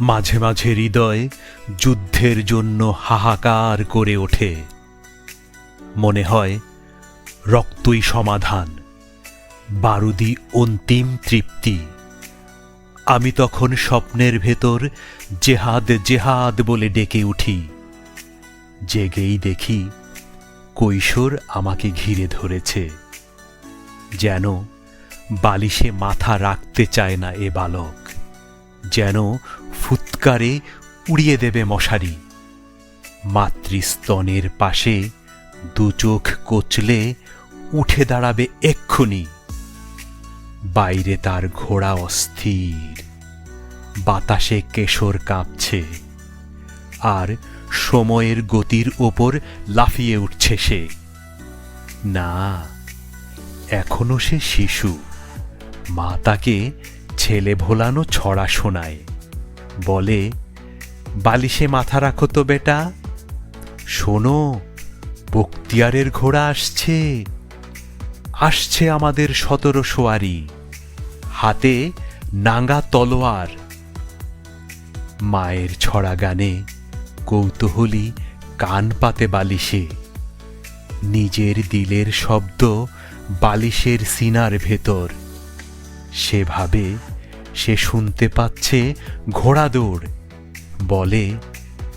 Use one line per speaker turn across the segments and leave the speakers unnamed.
মাঝে মাঝে হৃদয় যুদ্ধের জন্য হাহাকার করে ওঠে। মনে হয় রক্তই সমাধান বারুদি অন্তিম তৃপ্তি। আমি তখন স্বপ্নের ভেতর জেহাদ জেহাদ বলে ডেকে উঠি। জেগেই দেখি কৈশোর আমাকে ঘিরে ধরেছে, যেন বালিশে মাথা রাখতে চায় না এ বালক, যেন ফুৎকারে উড়িয়ে দেবে মশারি। মাতৃস্তনের পাশে দু চোখ কচলে উঠে দাঁড়াবে এক্ষুনি। বাইরে তার ঘোড়া অস্থির। বাতাসে কেশর কাঁপছে। আর সময়ের গতির ওপর লাফিয়ে উঠছে সে। না, এখনও সে শিশু। মা তাকে ছেলে ভোলানো ছড়া শোনায়। বলে, বালিশে মাথা রাখো তো বেটা। শোনো, বক্তিয়ারের ঘোড়া আসছে। আসছে আমাদের সতেরো সোয়ারি। হাতে নাঙ্গা তলোয়ার। মায়ের ছড়া গানে কৌতূহলী কান পাতে বালিশে। নিজের দিলের শব্দ বালিশের সিনার ভেতর। সে ভাবে সে শুনতে পাচ্ছে ঘোড়া দৌড় বলে,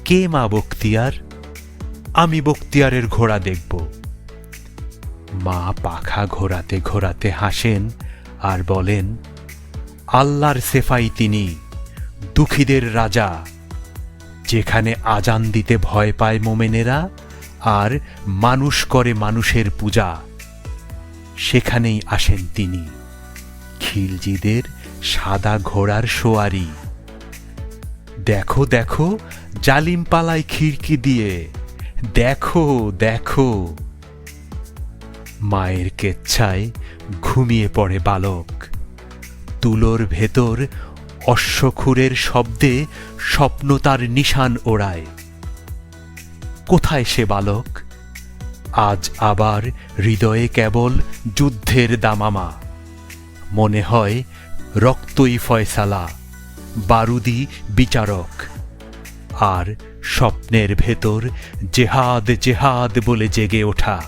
কে মা বক্তিয়ার? আমি বক্তিয়ারের ঘোড়া দেখব। মা পাখা ঘোরাতে ঘোরাতে হাসেন আর বলেন, আল্লাহর সেফাই তিনি, দুঃখীদের রাজা। যেখানে আজান দিতে ভয় পায় মোমেনেরা আর মানুষ করে মানুষের পূজা, সেখানেই আসেন তিনি। খিলজিদের সাদা ঘোড়ার সোয়ারি। দেখো দেখো, জালিম পালায় খিড়কি দিয়ে। দেখো দেখো। মায়ের কেচ্ছায় ঘুমিয়ে পড়ে বালক। তুলোর ভেতর অশ্বক্ষুরের শব্দে স্বপ্ন তার নিশান ওড়ায়। কোথায় সে বালক? আজ আবার হৃদয়ে কেবল যুদ্ধের দামামা। মনে হয় রক্তই ফয়সালা বারুদি বিচারক। আর স্বপ্নের ভেতর জেহাদ জেহাদ বলে জেগে ওঠা।